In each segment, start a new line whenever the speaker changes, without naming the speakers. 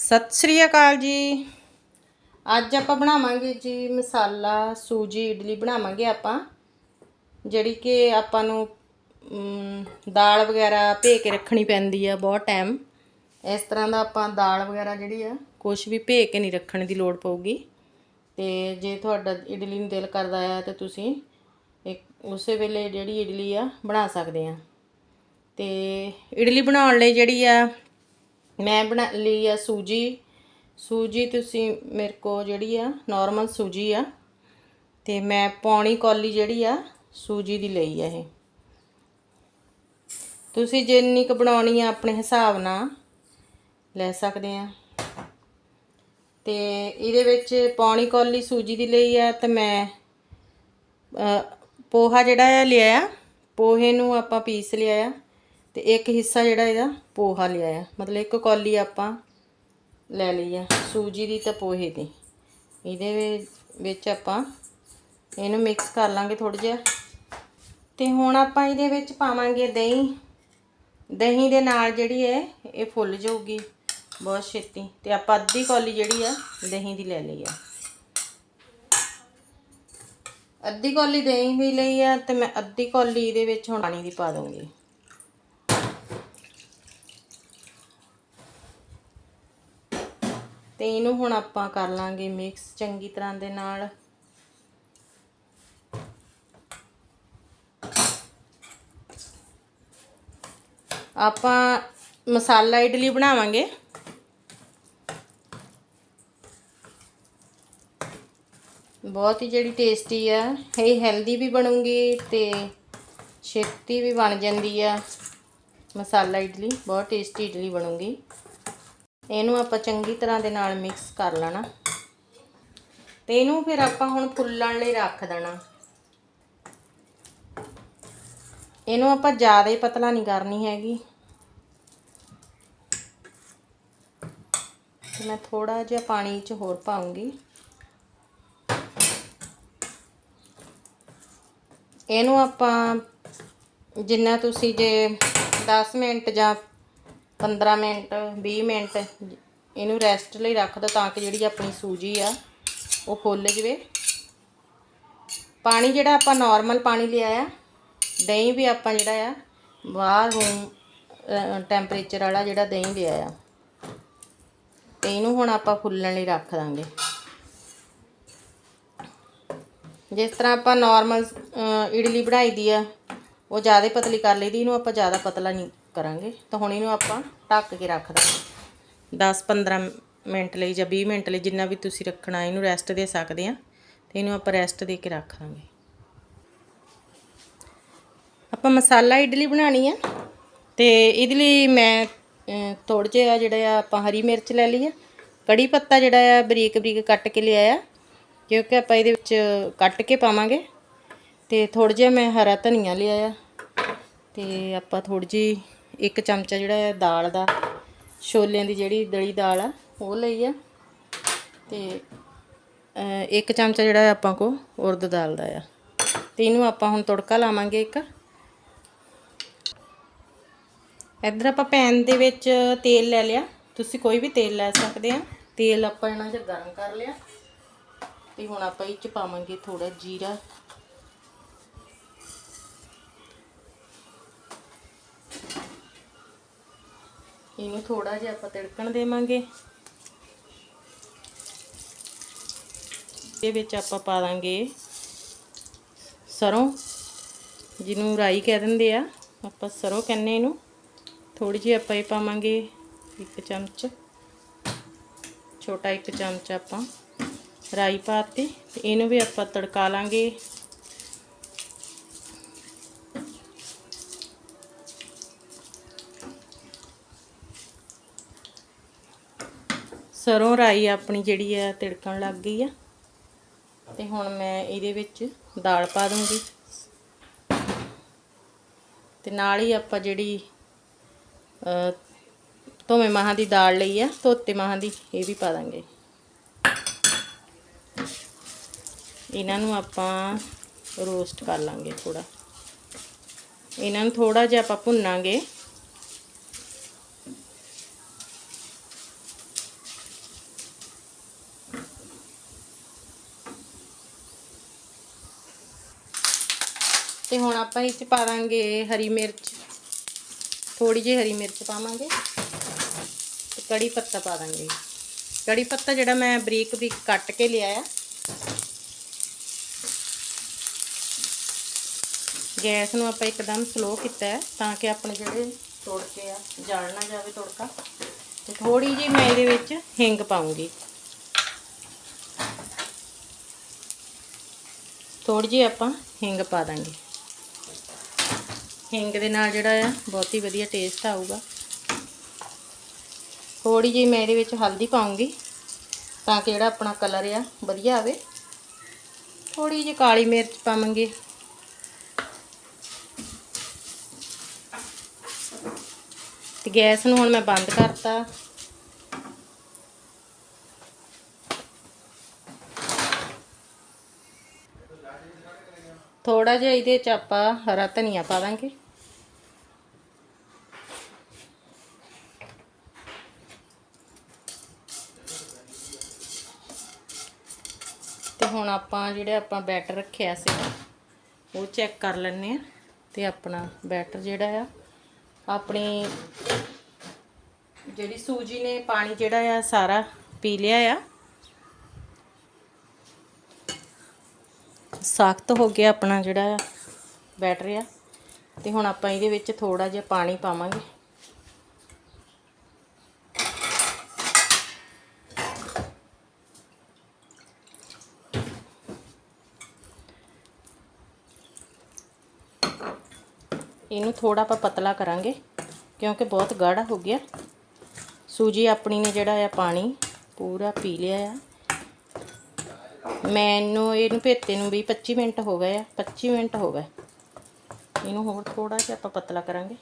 ਸਤਿ ਸ਼੍ਰੀ ਅਕਾਲ ਜੀ। ਅੱਜ ਆਪਾਂ ਬਣਾਵਾਂਗੇ ਜੀ ਮਸਾਲਾ, ਸੂਜੀ, ਇਡਲੀ ਬਣਾਵਾਂਗੇ ਆਪਾਂ, ਜਿਹੜੀ ਕਿ ਆਪਾਂ ਨੂੰ ਦਾਲ ਵਗੈਰਾ ਭੇ ਕੇ ਰੱਖਣੀ ਪੈਂਦੀ ਆ ਬਹੁਤ ਟਾਈਮ ਇਸ ਤਰ੍ਹਾਂ ਦਾ ਆਪਾਂ ਦਾਲ ਵਗੈਰਾ ਜਿਹੜੀ ਆ ਕੁਝ ਵੀ ਭੇ ਕੇ ਨਹੀਂ ਰੱਖਣ ਦੀ ਲੋੜ ਪਊਗੀ। ਤੇ ਜੇ ਤੁਹਾਡਾ ਇਡਲੀ ਨੂੰ ਦਿਲ ਕਰਦਾ ਆ ਤੇ ਤੁਸੀਂ ਇੱਕ ਉਸੇ ਵੇਲੇ ਜਿਹੜੀ ਇਡਲੀ ਆ ਬਣਾ ਸਕਦੇ ਆ। ਤੇ ਇਡਲੀ ਬਣਾਉਣ ਲਈ ਜਿਹੜੀ ਆ ਮੈਂ ਬਣਾ ਲਈ ਆ ਸੂਜੀ। ਸੂਜੀ ਤੁਸੀਂ ਮੇਰੇ ਕੋ ਜਿਹੜੀ ਆ ਨਾਰਮਲ ਸੂਜੀ ਆ। ਤੇ ਮੈਂ ਪੌਣੀ ਕੌਲੀ ਜਿਹੜੀ ਆ, ਸੂਜੀ ਦੀ ਲਈ ਆ ਇਹ। ਤੁਸੀਂ ਜਿੰਨੀ ਕੁ ਬਣਾਉਣੀ ਆ ਆਪਣੇ ਹਿਸਾਬ ਨਾਲ ਲੈ ਸਕਦੇ ਆ। ਤੇ ਇਹਦੇ ਵਿੱਚ ਪੌਣੀ ਕੌਲੀ ਸੂਜੀ ਦੀ ਲਈ ਆ ਤੇ ਮੈਂ ਪੋਹਾ ਜਿਹੜਾ ਆ ਲਿਆ ਪੋਹੇ ਨੂੰ ਆਪਾਂ ਪੀਸ ਲਿਆ ਆ। ਤੇ ਇੱਕ ਹਿੱਸਾ ਜਿਹੜਾ ਇਹਦਾ ਪੋਹਾ ਲਿਆ ਆ। ਮਤਲਬ ਇੱਕ ਕੌਲੀ ਆਪਾਂ ਲੈ ਲਈ ਆ, ਸੂਜੀ ਦੀ ਤੇ ਪੋਹੇ ਦੀ। ਇਹਦੇ ਵਿੱਚ ਆਪਾਂ ਇਹਨੂੰ ਮਿਕਸ ਕਰ ਲਾਂਗੇ ਥੋੜਾ ਜਿਹਾ। ਤੇ ਹੁਣ ਆਪਾਂ ਇਹਦੇ ਵਿੱਚ ਪਾਵਾਂਗੇ ਦਹੀਂ। ਦਹੀਂ ਦੇ ਨਾਲ ਜਿਹੜੀ ਹੈ, ਇਹ ਫੁੱਲ ਜਾਊਗੀ ਬਹੁਤ ਛੇਤੀ। ਤੇ ਆਪਾਂ ਅੱਧੀ ਕੌਲੀ ਜਿਹੜੀ ਆ, ਦਹੀਂ ਦੀ ਲੈ ਲਈ ਆ। ਅੱਧੀ ਕੌਲੀ ਦਹੀਂ ਵੀ ਲਈ ਆ ਤੇ ਮੈਂ ਅੱਧੀ ਕੌਲੀ ਇਹਦੇ ਵਿੱਚ ਹੁਣ ਪਾਣੀ ਦੀ ਪਾ ਦੂੰਗੀ ਤੇ ਇਹਨੂੰ ਹੁਣ ਆਪਾਂ ਕਰ ਲਾਂਗੇ ਮਿਕਸ ਚੰਗੀ ਤਰ੍ਹਾਂ ਦੇ ਨਾਲ। ਆਪਾਂ ਮਸਾਲਾ ਇਡਲੀ ਬਣਾਵਾਂਗੇ। ਬਹੁਤ ਹੀ ਜਿਹੜੀ ਟੇਸਟੀ ਆ। ਇਹ ਹੈਲਦੀ ਵੀ ਬਣੂਗੀ ਤੇ ਛੇਤੀ ਵੀ ਬਣ ਜਾਂਦੀ ਆ। ਮਸਾਲਾ ਇਡਲੀ, ਬਹੁਤ ਟੇਸਟੀ ਇਡਲੀ ਬਣੂਗੀ। ਇਹਨੂੰ ਆਪਾਂ ਚੰਗੀ ਤਰ੍ਹਾਂ ਦੇ ਨਾਲ ਮਿਕਸ ਕਰ ਲੈਣਾ। ਤੇ ਇਹਨੂੰ ਫਿਰ ਆਪਾਂ ਹੁਣ ਫੁੱਲਣ ਲਈ ਰੱਖ ਦੇਣਾ। ਇਹਨੂੰ ਆਪਾਂ ਜ਼ਿਆਦਾ ਹੀ ਪਤਲਾ ਨਹੀਂ ਕਰਨੀ ਹੈਗੀ। ਤੇ ਮੈਂ ਥੋੜਾ ਜਿਹਾ ਪਾਣੀ ਚ ਹੋਰ ਪਾਉਂਗੀ। ਇਹਨੂੰ ਆਪਾਂ ਜਿੰਨਾ ਤੁਸੀਂ ਜੇ 10 ਮਿੰਟ ਜਾਂ 15 ਮਿੰਟ 20 ਮਿੰਟ ਇਹਨੂੰ ਰੈਸਟ ਲਈ ਰੱਖ ਦਿਓ ਤਾਂ ਕਿ ਜਿਹੜੀ ਆਪਣੀ ਸੂਜੀ ਆ, ਉਹ ਫੁੱਲ ਜਵੇ। ਪਾਣੀ ਜਿਹੜਾ ਆਪਾਂ ਨਾਰਮਲ ਪਾਣੀ ਲਿਆ ਆ, ਦਹੀਂ ਵੀ ਆਪਾਂ ਜਿਹੜਾ ਆ, ਬਾਹਰ ਰੂਮ ਟੈਂਪਰੇਚਰ ਵਾਲਾ ਜਿਹੜਾ ਦਹੀਂ ਲਿਆ ਆ। ਤੇ ਇਹਨੂੰ ਹੁਣ ਆਪਾਂ ਫੁੱਲਣ ਲਈ ਰੱਖ ਦਾਂਗੇ। ਜਿਸ ਤਰ੍ਹਾਂ ਆਪਾਂ ਨਾਰਮਲ ਇਡਲੀ ਬਣਾਈ ਦੀ ਆ, ਉਹ ਜ਼ਿਆਦਾ ਪਤਲੀ ਕਰ ਲਈਦੀ ਇਹਨੂੰ ਆਪਾਂ ਜ਼ਿਆਦਾ ਪਤਲਾ ਨਹੀਂ ਕਰਾਂਗੇ। ਤਾਂ ਹੁਣ ਇਹਨੂੰ ਆਪਾਂ ਢੱਕ ਕੇ ਰੱਖ ਦਾਂਗੇ। 10-15 ਮਿੰਟ ਲਈ ਜਾਂ 20 ਮਿੰਟ ਲਈ ਜਿੰਨਾ ਵੀ ਤੁਸੀਂ ਰੱਖਣਾ, ਇਹਨੂੰ ਰੈਸਟ ਦੇ ਸਕਦੇ ਆ। ਤੇ ਇਹਨੂੰ ਆਪਾਂ ਰੈਸਟ ਦੇ ਕੇ ਰੱਖ ਦਾਂਗੇ। ਆਪਾਂ ਮਸਾਲਾ ਇਡਲੀ ਬਣਾਣੀ ਆ। ਤੇ ਇਹਦੇ ਲਈ ਮੈਂ ਥੋੜਾ ਜਿਹਾ ਜਿਹੜਾ ਆ ਆਪਾਂ ਹਰੀ ਮਿਰਚ ਲੈ ਲਈ ਆ। ਕੜੀ ਪੱਤਾ ਜਿਹੜਾ ਆ ਬਰੀਕ ਬਰੀਕ ਕੱਟ ਕੇ ਲਿਆ ਆ। ਕਿਉਂਕਿ ਆਪਾਂ ਇਹਦੇ ਵਿੱਚ ਕੱਟ ਕੇ ਪਾਵਾਂਗੇ। ਤੇ ਥੋੜਾ ਜਿਹਾ ਮੈਂ ਹਰਾ ਧਨੀਆ ਲਿਆ ਆ। ਤੇ ਆਪਾਂ ਥੋੜੀ ਜੀ ਇੱਕ ਚਮਚਾ ਜਿਹੜਾ ਆ ਦਾਲ ਦਾ, ਛੋਲਿਆਂ ਦੀ ਜਿਹੜੀ ਦਲੀ ਦਾਲ ਆ, ਉਹ ਲਈ ਆ। ਤੇ ਇੱਕ ਚਮਚਾ ਜਿਹੜਾ ਆਪਾਂ ਕੋ ਉਰਦ ਦਾਲ ਦਾ ਆ। ਤੇ ਇਹਨੂੰ ਆਪਾਂ ਹੁਣ ਤੜਕਾ ਲਾਵਾਂਗੇ ਇੱਕ। ਇੱਧਰ ਆਪਾਂ ਪੈਨ ਦੇ ਵਿੱਚ ਤੇਲ ਲੈ ਲਿਆ। ਤੁਸੀਂ ਕੋਈ ਵੀ ਤੇਲ ਲੈ ਸਕਦੇ ਆ। ਤੇਲ ਆਪਾਂ ਇਹਨਾਂ 'ਚ ਗਰਮ ਕਰ ਲਿਆ। ਤੇ ਹੁਣ ਆਪਾਂ ਇਹ 'ਚ ਪਾਵਾਂਗੇ ਥੋੜਾ ਜੀਰਾ। ਇਹਨੂੰ ਥੋੜਾ ਜਿਹਾ ਆਪਾਂ ਤਿੜਕਣ ਦੇਵਾਂਗੇ। ਇਹ ਵਿੱਚ ਆਪਾਂ ਪਾ ਦਾਂਗੇ ਸਰੋਂ, ਜਿਹਨੂੰ ਰਾਈ ਕਹਿ ਦਿੰਦੇ ਆ। ਆਪਾਂ ਸਰੋਂ ਕਹਿੰਨੇ ਇਹਨੂੰ। ਥੋੜੀ ਜਿਹੀ ਆਪਾਂ ਇਹ ਪਾਵਾਂਗੇ ਇੱਕ ਚਮਚ, ਛੋਟਾ ਇੱਕ ਚਮਚ ਆਪਾਂ ਰਾਈ ਪਾਤੀ ਤੇ ਇਹਨੂੰ ਵੀ ਆਪਾਂ ਤੜਕਾ ਲਾਂਗੇ। ਸਰੋਂ ਰਾਈ ਆਪਣੀ ਜਿਹੜੀ ਆ ਤਿੜਕਣ ਲੱਗ ਗਈ ਆ। ਤੇ ਹੁਣ ਮੈਂ ਇਹਦੇ ਵਿੱਚ ਦਾਲ ਪਾ ਦੂੰਗੀ। ਤੇ ਨਾਲ ਹੀ ਆਪਾਂ ਜਿਹੜੀ ਧੋਵੇਂ ਮਾਹਾਂ ਦੀ ਦਾਲ ਲਈ ਆ, ਧੋਤੇ ਮਾਹਾਂ ਦੀ, ਇਹ ਵੀ ਪਾ ਦਾਂਗੇ। ਇਹਨਾਂ ਨੂੰ ਆਪਾਂ ਰੋਸਟ ਕਰ ਲਾਂਗੇ ਥੋੜਾ ਇਹਨਾਂ ਨੂੰ ਥੋੜਾ ਜਿਹਾ ਆਪਾਂ ਭੁੰਨਾਂਗੇ ਤੇ ਹੁਣ ਆਪਾਂ ਇਹ ਚ ਪਾ ਦਾਂਗੇ ਹਰੀ ਮਿਰਚ। ਥੋੜੀ ਜਿਹੀ ਹਰੀ ਮਿਰਚ ਪਾਵਾਂਗੇ ਤੇ ਕੜੀ ਪੱਤਾ ਪਾ ਦਾਂਗੇ। ਕੜੀ ਪੱਤਾ ਜਿਹੜਾ ਮੈਂ ਬਰੀਕ ਬਰੀਕ ਕੱਟ ਕੇ ਲਿਆ ਆ। ਗੈਸ ਨੂੰ ਆਪਾਂ ਇੱਕਦਮ ਸਲੋ ਕੀਤਾ ਹੈ ਤਾਂ ਕਿ ਆਪਣੇ ਜਿਹੜੇ ਤੋੜਕੇ ਆ ਜਲ ਨਾ ਜਾਵੇ ਤੜਕਾ। ਤੇ ਥੋੜੀ ਜਿਹੀ ਮੈਂ ਇਹਦੇ ਵਿੱਚ ਹਿੰਗ ਪਾਉਂਗੀ। ਥੋੜੀ ਜਿਹੀ ਆਪਾਂ ਹਿੰਗ ਪਾ ਦਾਂਗੇ। ਹਿੰਗ ਦੇ ਨਾਲ ਜਿਹੜਾ ਆ, ਬਹੁਤ ਹੀ ਵਧੀਆ ਟੇਸਟ ਆਊਗਾ। ਥੋੜੀ ਜਿਹੀ ਮੈਂ ਇਹਦੇ ਵਿੱਚ ਹਲਦੀ ਪਾਉਂਗੀ ਤਾਂ ਕਿ ਜਿਹੜਾ ਆਪਣਾ ਕਲਰ ਆ, ਵਧੀਆ ਆਵੇ। ਥੋੜੀ ਜਿਹੀ ਕਾਲੀ ਮਿਰਚ ਪਾਵਾਂਗੇ। ਤੇ ਗੈਸ ਨੂੰ ਹੁਣ ਮੈਂ ਬੰਦ ਕਰਤਾ। ਥੋੜਾ ਜਿਹਾ ਇਹਦੇ ਚ ਆਪਾਂ ਹਰਾ ਧਨੀਆ ਪਾ ਦਾਂਗੇ। ਤੇ ਹੁਣ ਆਪਾਂ ਜਿਹੜੇ ਆਪਾਂ ਬੈਟਰ ਰੱਖਿਆ ਸੀ, ਉਹ ਚੈੱਕ ਕਰ ਲੈਣੇ ਆ ਤੇ ਆਪਣਾ ਬੈਟਰ ਜਿਹੜਾ ਆ, ਆਪਣੀ ਜਿਹੜੀ ਸੂਜੀ ਨੇ ਪਾਣੀ ਜਿਹੜਾ ਆ ਸਾਰਾ ਪੀ ਲਿਆ ਆ। ਸਖਤ ਹੋ ਗਿਆ ਆਪਣਾ ਜਿਹੜਾ ਆ ਬੈਟਰ ਆ। ਤੇ ਹੁਣ ਆਪਾਂ ਇਹਦੇ ਵਿੱਚ ਥੋੜਾ ਜਿਹਾ ਪਾਣੀ ਪਾਵਾਂਗੇ। ਇਹਨੂੰ ਥੋੜਾ ਆਪਾਂ ਪਤਲਾ ਕਰਾਂਗੇ, ਕਿਉਂਕਿ ਬਹੁਤ ਗਾੜਾ ਹੋ ਗਿਆ। ਸੂਜੀ ਆਪਣੀ ਨੇ ਜਿਹੜਾ ਆ ਪਾਣੀ ਪੂਰਾ ਪੀ ਲਿਆ ਆ। ਮੈਨੂੰ ਇਹਨੂੰ ਭੇਤੇ ਨੂੰ ਵੀ 25 ਮਿੰਟ ਹੋ ਗਏ ਆ 25 ਮਿੰਟ ਹੋ ਗਏ। ਇਹਨੂੰ ਹੋਰ ਥੋੜਾ ਜਿਹਾ ਆਪਾਂ ਪਤਲਾ ਕਰਾਂਗੇ।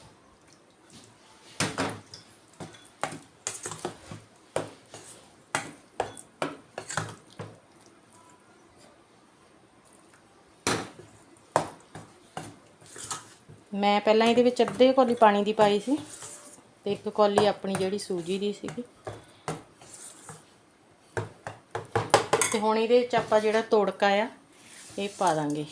ਮੈਂ ਪਹਿਲਾਂ ਇਹਦੇ ਵਿੱਚ ਅੱਧੇ ਕੌਲੀ ਪਾਣੀ ਦੀ ਪਾਈ ਸੀ ਤੇ ਇੱਕ ਕੌਲੀ ਆਪਣੀ ਜਿਹੜੀ ਸੂਜੀ ਦੀ ਸੀਗੀ। ਤੇ ਹੁਣ ਇਹਦੇ ਵਿੱਚ ਆਪਾਂ ਜਿਹੜਾ ਤੋੜਕਾ ਆ, ਇਹ ਪਾ ਦਾਂਗੇ।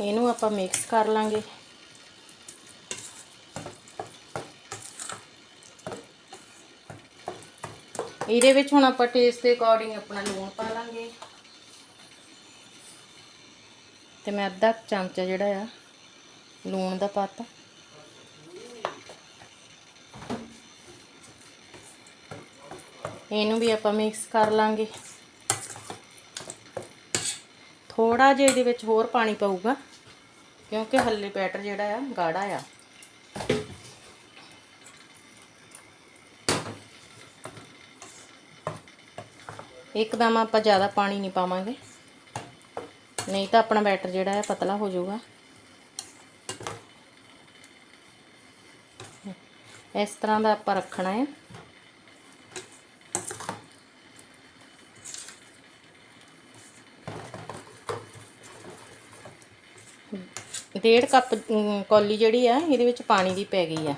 ਇਹਨੂੰ ਆਪਾਂ ਮਿਕਸ ਕਰ ਲਾਂਗੇ। ਇਹਦੇ ਵਿੱਚ ਹੁਣ ਆਪਾਂ ਟੇਸਟ ਦੇ ਅਕੋਰਡਿੰਗ ਆਪਣਾ ਲੂਣ ਪਾ ਲਾਂਗੇ। ਤੇ ਮੈਂ ਅੱਧਾ ਚਮਚਾ ਜਿਹੜਾ ਆ, ਲੂਣ ਦਾ ਪਾਤਾ। ਇਹਨੂੰ ਵੀ ਆਪਾਂ ਮਿਕਸ ਕਰ ਲਾਂਗੇ। ਥੋੜਾ ਜਿਹਾ ਇਹਦੇ ਵਿੱਚ ਹੋਰ ਪਾਣੀ ਪਊਗਾ, ਕਿਉਂਕਿ ਹੱਲੇ ਬੈਟਰ ਜਿਹੜਾ ਆ, ਗਾੜਾ ਆ। ਇੱਕਦਮ ਆਪਾਂ ਜ਼ਿਆਦਾ ਪਾਣੀ ਨਹੀਂ ਪਾਵਾਂਗੇ। ਨਹੀਂ ਤਾਂ ਆਪਣਾ ਬੈਟਰ ਜਿਹੜਾ ਹੈ ਪਤਲਾ ਹੋ ਜਾਊਗਾ। ਇਸ ਤਰ੍ਹਾਂ ਦਾ ਆਪਾਂ ਰੱਖਣਾ ਹੈ। ਡੇਢ ਕੱਪ ਕੌਲੀ ਜਿਹੜੀ ਆ, ਇਹਦੇ ਵਿੱਚ ਪਾਣੀ ਦੀ ਪੈ ਗਈ ਆ।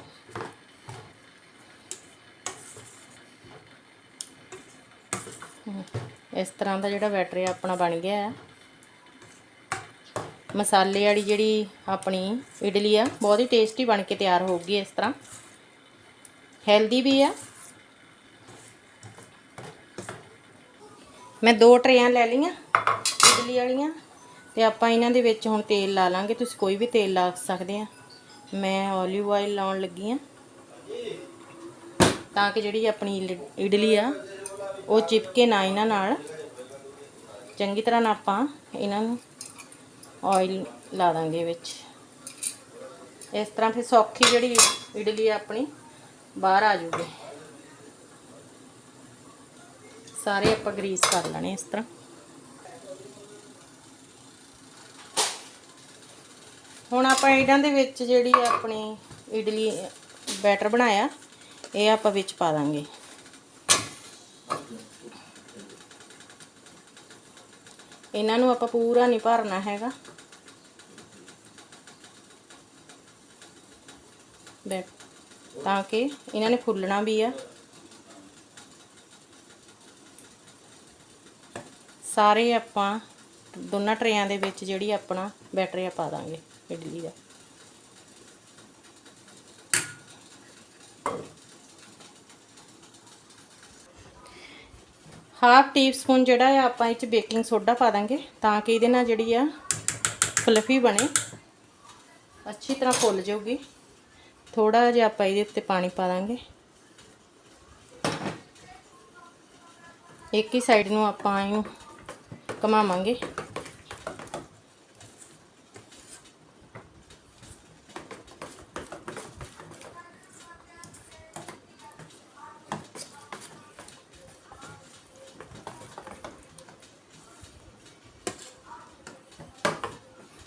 ਇਸ ਤਰ੍ਹਾਂ ਦਾ ਜਿਹੜਾ ਬੈਟਰ ਆ ਆਪਣਾ ਬਣ ਗਿਆ ਹੈ। ਮਸਾਲੇ ਵਾਲੀ ਜਿਹੜੀ ਆਪਣੀ ਇਡਲੀ ਆ, ਬਹੁਤ ਹੀ ਟੇਸਟੀ ਬਣ ਕੇ ਤਿਆਰ ਹੋਊਗੀ ਇਸ ਤਰ੍ਹਾਂ। ਹੈਲਦੀ ਵੀ ਆ। ਮੈਂ ਦੋ ਟਰੇਆਂ ਲੈ ਲਈਆਂ, ਇਡਲੀ ਵਾਲੀਆਂ। ਤੇ ਆਪਾਂ ਇਹਨਾਂ ਦੇ ਵਿੱਚ ਹੁਣ ਤੇਲ ਲਾ ਲਾਂਗੇ। ਤੁਸੀਂ ਕੋਈ ਵੀ ਤੇਲ ਲਾ ਸਕਦੇ ਆ। ਮੈਂ ਓਲੀਵ ਆਇਲ ਲਾਉਣ ਲੱਗੀ ਆ। ਤਾਂ ਕਿ ਜਿਹੜੀ ਆਪਣੀ ਇਲ- ਇਡਲੀ ਆ ਉਹ ਚਿਪਕੇ ਨਾ ਇਹਨਾਂ ਨਾਲ। ਚੰਗੀ ਤਰ੍ਹਾਂ ਨਾਲ ਆਪਾਂ ਇਹਨਾਂ ਨੂੰ ਆਇਲ ਲਾ ਦਾਂਗੇ ਵਿੱਚ। ਇਸ ਤਰ੍ਹਾਂ ਫਿਰ ਸੌਖੀ ਜਿਹੜੀ ਇਡਲੀ ਆ ਆਪਣੀ ਬਾਹਰ ਆ ਜੂਗੀ। ਸਾਰੇ ਆਪਾਂ ਗਰੀਸ ਕਰ ਲੈਣੇ ਇਸ ਤਰ੍ਹਾਂ। ਹੁਣ ਆਪਾਂ ਇਹਨਾਂ ਦੇ ਵਿੱਚ ਜਿਹੜੀ ਆਪਣੀ ਇਡਲੀ ਬੈਟਰ ਬਣਾਇਆ, ਇਹ ਆਪਾਂ ਵਿੱਚ ਪਾ ਦਾਂਗੇ। ਇਹਨਾਂ ਨੂੰ ਆਪਾਂ ਪੂਰਾ ਨਹੀਂ ਭਰਨਾ ਹੈਗਾ। ਦੇਖ, ਤਾਂ ਕਿ ਇਹਨਾਂ ਨੇ ਫੁੱਲਣਾ ਵੀ ਆ। ਸਾਰੇ ਆਪਾਂ ਦੋਨਾਂ ਟਰੇਆਂ ਦੇ ਵਿੱਚ ਜਿਹੜੀ ਆਪਣਾ ਬੈਟਰੀ ਪਾ ਦਾਂਗੇ, ਇਡਲੀ ਦਾ। ਹਾਫ ਟੀਸਪੂਨ ਜਿਹੜਾ ਆ ਆਪਾਂ ਇਹ ਚ ਬੇਕਿੰਗ ਸੋਡਾ ਪਾ ਦਾਂਗੇ, ਤਾਂ ਕਿ ਇਹਦੇ ਨਾਲ ਜਿਹੜੀ ਆ ਫਲਫੀ ਬਣੇ। ਅੱਛੀ ਤਰ੍ਹਾਂ ਫੁੱਲ ਜਾਊਗੀ। ਥੋੜਾ ਜਿਹਾ ਆਪਾਂ ਇਹਦੇ ਉੱਤੇ ਪਾਣੀ ਪਾ ਦਾਂਗੇ। ਇੱਕ ਹੀ ਸਾਈਡ ਨੂੰ ਆਪਾਂ ਇਹਨੂੰ ਘਮਾਵਾਂਗੇ।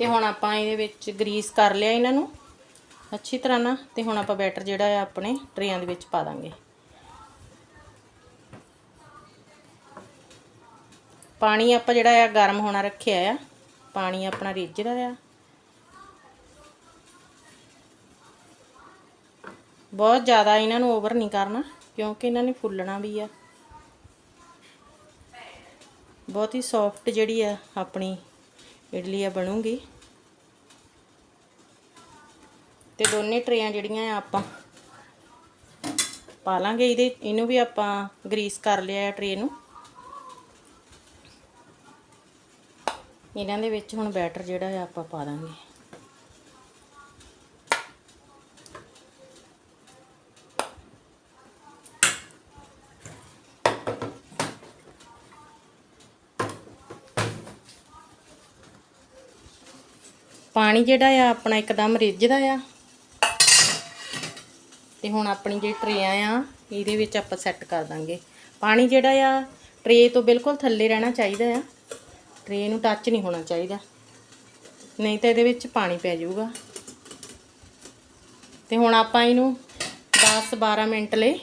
ਤੇ ਹੁਣ ਆਪਾਂ ਇਹਦੇ ਵਿੱਚ ਗਰੀਸ ਕਰ ਲਿਆ ਇਹਨਾਂ ਨੂੰ। ਅੱਛੀ ਤਰ੍ਹਾਂ ਨਾਲ, ਤੇ ਹੁਣ ਆਪਾਂ ਬੈਟਰ ਜਿਹੜਾ ਆ ਆਪਣੇ ਟਰੇਆਂ ਦੇ ਵਿੱਚ ਪਾ ਦਾਂਗੇ। ਪਾਣੀ ਆਪਾਂ ਜਿਹੜਾ ਆ ਗਰਮ ਹੋਣਾ ਰੱਖਿਆ ਆ। ਪਾਣੀ ਆਪਣਾ ਰਿੱਝਦਾ ਆ। ਬਹੁਤ ਜ਼ਿਆਦਾ ਇਹਨਾਂ ਨੂੰ ਓਵਰ ਨਹੀਂ ਕਰਨਾ, ਕਿਉਂਕਿ ਇਹਨਾਂ ਨੇ ਫੁੱਲਣਾ ਵੀ ਆ। ਬਹੁਤ ਹੀ ਸੌਫਟ ਜਿਹੜੀ ਆ ਆਪਣੀ ਇਡਲੀ ਆ ਬਣੂਗੀ। ਤੇ ਦੋਨੇ ਟਰੇਆਂ ਜਿਹੜੀਆਂ ਆ ਆਪਾਂ ਪਾ ਲਾਂਗੇ। ਇਹਦੇ, ਇਹਨੂੰ ਵੀ ਆਪਾਂ ਗਰੀਸ ਕਰ ਲਿਆ ਟਰੇ ਨੂੰ। ਇਹਨਾਂ ਦੇ ਵਿੱਚ ਹੁਣ ਬੈਟਰ ਜਿਹੜਾ ਆ ਆਪਾਂ ਪਾ ਦਾਂਗੇ। ਪਾਣੀ ਜਿਹੜਾ ਆ, ਆਪਣਾ ਇੱਕਦਮ ਰਿੱਝਦਾ ਆ। ਤੇ ਹੁਣ ਆਪਣੀ ਜਿਹੜੀ ਟਰੇ ਆ, ਇਹਦੇ ਵਿੱਚ ਆਪਾਂ ਸੈੱਟ ਕਰ ਦਾਂਗੇ। ਪਾਣੀ ਜਿਹੜਾ ਆ ਟਰੇ ਤੋਂ ਬਿਲਕੁਲ ਥੱਲੇ ਰਹਿਣਾ ਚਾਹੀਦਾ ਆ। ਟਰੇ ਨੂੰ ਟੱਚ ਨਹੀਂ ਹੋਣਾ ਚਾਹੀਦਾ। ਨਹੀਂ ਤਾਂ ਇਹਦੇ ਵਿੱਚ ਪਾਣੀ ਪੈ ਜਾਊਗਾ। ਤੇ ਹੁਣ ਆਪਾਂ ਇਹਨੂੰ 10-12 ਮਿੰਟ ਲਈ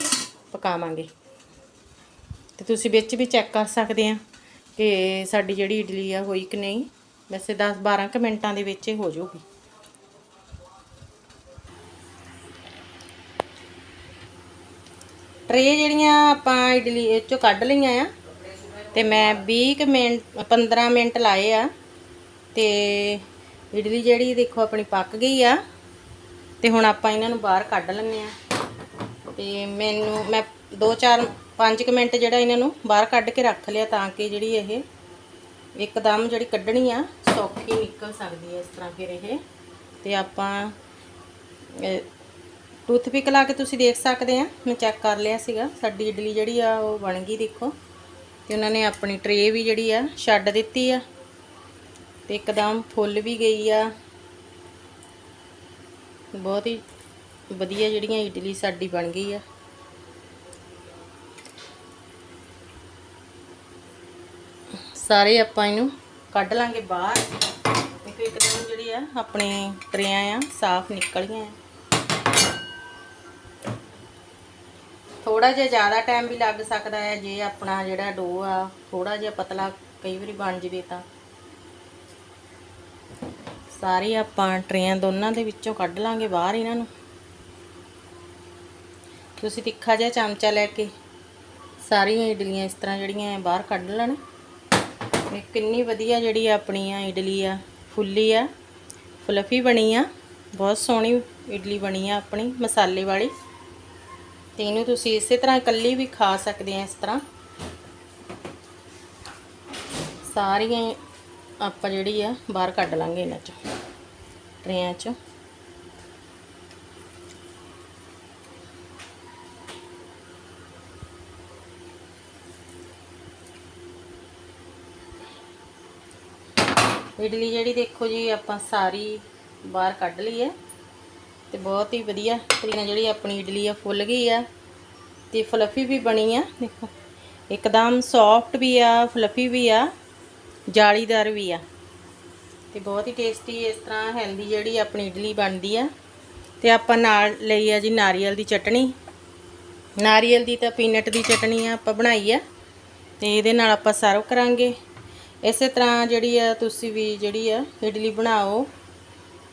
ਪਕਾਵਾਂਗੇ। ਤੇ ਤੁਸੀਂ ਵਿੱਚ ਵੀ ਚੈੱਕ ਕਰ ਸਕਦੇ ਆ ਕਿ ਸਾਡੀ ਜਿਹੜੀ ਇਡਲੀ ਆ, ਹੋਈ ਕਿ ਨਹੀਂ। ਵੈਸੇ 10-12 ਕੁ ਮਿੰਟਾਂ ਦੇ ਵਿੱਚ ਇਹ ਹੋ ਜਾਊਗੀ। ਟਰੇ ਜਿਹੜੀਆਂ ਆਪਾਂ ਇਡਲੀ ਇਹ ਚੋਂ ਕੱਢ ਲਈਆਂ ਆ, ਤੇ ਮੈਂ 20 ਕੁ ਮਿੰਟ 15 ਮਿੰਟ ਲਾਏ ਆ, ਤੇ ਇਡਲੀ ਜਿਹੜੀ ਦੇਖੋ ਆਪਣੀ ਪੱਕ ਗਈ ਆ, ਤੇ ਹੁਣ ਆਪਾਂ ਇਹਨਾਂ ਨੂੰ ਬਾਹਰ ਕੱਢ ਲੈਂਦੇ ਆ। ਤੇ ਮੈਨੂੰ, ਮੈਂ 2-4 5 ਕੁ ਮਿੰਟ ਜਿਹੜਾ ਇਹਨਾਂ ਨੂੰ ਬਾਹਰ ਕੱਢ ਕੇ ਰੱਖ ਲਿਆ ਤਾਂ ਕਿ ਜਿਹੜੀ ਇਹ ਇੱਕਦਮ ਜਿਹੜੀ ਕੱਢਣੀ ਆ, ਸੌਖੀ ਨਿਕਲ ਸਕਦੀ ਹੈ ਇਸ ਤਰ੍ਹਾਂ ਫਿਰ ਇਹ। ਤੇ ਆਪਾਂ ਟੂਥਪਿਕ ਲਾ ਕੇ ਤੁਸੀਂ ਦੇਖ ਸਕਦੇ ਆ। ਮੈਂ ਚੈੱਕ ਕਰ ਲਿਆ ਸੀਗਾ। ਸਾਡੀ ਇਡਲੀ ਜਿਹੜੀ ਆ, ਉਹ ਬਣ ਗਈ ਦੇਖੋ। ਤੇ ਉਹਨਾਂ ਨੇ ਆਪਣੀ ਟਰੇ ਵੀ ਜਿਹੜੀ ਆ, ਛੱਡ ਦਿੱਤੀ ਆ। ਤੇ ਇੱਕਦਮ ਫੁੱਲ ਵੀ ਗਈ ਆ। ਬਹੁਤ ਹੀ ਵਧੀਆ ਜਿਹੜੀਆਂ ਇਡਲੀ ਸਾਡੀ ਬਣ ਗਈ ਆ। ਸਾਰੇ ਆਪਾਂ ਇਹਨੂੰ ਕੱਢ ਲਾਂਗੇ ਬਾਹਰ। ਦੇਖੋ ਇੱਕਦਮ ਜਿਹੜੀ ਆ, ਆਪਣੇ ਟਰੇਆਂ ਆ, ਸਾਫ਼ ਨਿਕਲ ਗਈਆਂ ਥੋੜਾ ਜਿਹਾ ਜ਼ਿਆਦਾ ਟਾਈਮ ਵੀ ਲੱਗ ਸਕਦਾ ਹੈ ਜੇ ਆਪਣਾ ਜਿਹੜਾ ਡੋ ਆ ਥੋੜਾ ਜਿਹਾ ਪਤਲਾ ਕਈ ਵਾਰੀ ਬਣ ਜਵੇ ਤਾਂ। ਸਾਰੇ ਆਪਾਂ ਟਰੇਆਂ ਦੋਨਾਂ ਦੇ ਵਿੱਚੋਂ ਕੱਢ ਲਾਂਗੇ ਬਾਹਰ ਇਹਨਾਂ ਨੂੰ। ਤੁਸੀਂ ਤਿੱਖਾ ਜਿਹਾ ਚਮਚਾ ਲੈ ਕੇ ਸਾਰੀਆਂ ਇਡਲੀਆਂ ਇਸ ਤਰ੍ਹਾਂ ਜਿਹੜੀਆਂ ਬਾਹਰ ਕੱਢ ਲੈਣ। ਇਹ ਕਿੰਨੀ ਵਧੀਆ ਜਿਹੜੀ ਆਪਣੀ ਆ ਇਡਲੀ ਆ, ਫੁੱਲੀ ਆ, ਫਲਫੀ ਬਣੀ ਆ, ਬਹੁਤ ਸੋਹਣੀ ਇਡਲੀ ਬਣੀ ਆ ਆਪਣੀ, ਮਸਾਲੇ ਵਾਲੀ। ਤੇ ਇਹਨੂੰ ਤੁਸੀਂ ਇਸੇ ਤਰ੍ਹਾਂ ਇਕੱਲੀ ਵੀ ਖਾ ਸਕਦੇ ਆ ਇਸ ਤਰ੍ਹਾਂ। ਸਾਰੀਆਂ ਆਪਾਂ ਜਿਹੜੀ ਆ ਬਾਹਰ ਕੱਢ ਲਾਂਗੇ ਇਹਨਾਂ ਚੋਂ, ਟਰੇਆਂ ਚੋਂ। ਇਡਲੀ ਜਿਹੜੀ ਦੇਖੋ ਜੀ ਆਪਾਂ ਸਾਰੀ ਬਾਹਰ ਕੱਢ ਲਈ ਹੈ ਤੇ ਬਹੁਤ ਹੀ ਵਧੀਆ ਤਰੀਕੇ ਜਿਹੜੀ ਆਪਣੀ ਇਡਲੀ ਆ ਫੁੱਲ ਗਈ ਆ ਤੇ ਫਲਫੀ ਵੀ ਬਣੀ ਆ, ਦੇਖੋ। ਇੱਕਦਮ ਸੌਫਟ ਵੀ ਆ, ਫਲਫੀ ਵੀ ਆ, ਜਾਲੀਦਾਰ ਵੀ ਆ। ਤੇ ਬਹੁਤ ਹੀ ਟੇਸਟੀ ਇਸ ਤਰ੍ਹਾਂ ਹੈਲਦੀ ਜਿਹੜੀ ਆਪਣੀ ਇਡਲੀ ਬਣਦੀ ਆ। ਤੇ ਆਪਾਂ ਨਾਲ ਲਈ ਆ ਜੀ ਨਾਰੀਅਲ ਦੀ ਚਟਣੀ। ਨਾਰੀਅਲ ਦੀ ਤਾਂ ਪੀਨਟ ਦੀ ਚਟਣੀ ਆ, ਆਪਾਂ ਬਣਾਈ ਆ। ਤੇ ਇਹਦੇ ਨਾਲ ਆਪਾਂ ਸਰਵ ਕਰਾਂਗੇ। ਇਸੇ ਤਰ੍ਹਾਂ ਜਿਹੜੀ ਆ ਤੁਸੀਂ ਵੀ ਜਿਹੜੀ ਆ ਇਡਲੀ ਬਣਾਓ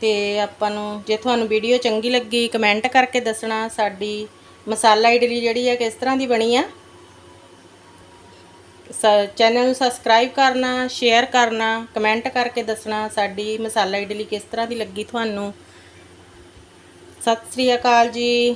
ਤੇ ਆਪਾਂ ਨੂੰ ਜੇ ਤੁਹਾਨੂੰ ਵੀਡੀਓ ਚੰਗੀ ਲੱਗੀ ਕਮੈਂਟ ਕਰਕੇ ਦੱਸਣਾ ਸਾਡੀ ਮਸਾਲਾ ਇਡਲੀ ਜਿਹੜੀ ਆ ਕਿਸ ਤਰ੍ਹਾਂ ਦੀ ਬਣੀ ਆ। ਚੈਨਲ ਨੂੰ ਸਬਸਕ੍ਰਾਈਬ ਕਰਨਾ, ਸ਼ੇਅਰ ਕਰਨਾ, ਕਮੈਂਟ ਕਰਕੇ ਦੱਸਣਾ ਸਾਡੀ ਮਸਾਲਾ ਇਡਲੀ ਕਿਸ ਤਰ੍ਹਾਂ ਦੀ ਲੱਗੀ ਤੁਹਾਨੂੰ। ਸਤਿ ਸ੍ਰੀ ਅਕਾਲ ਜੀ।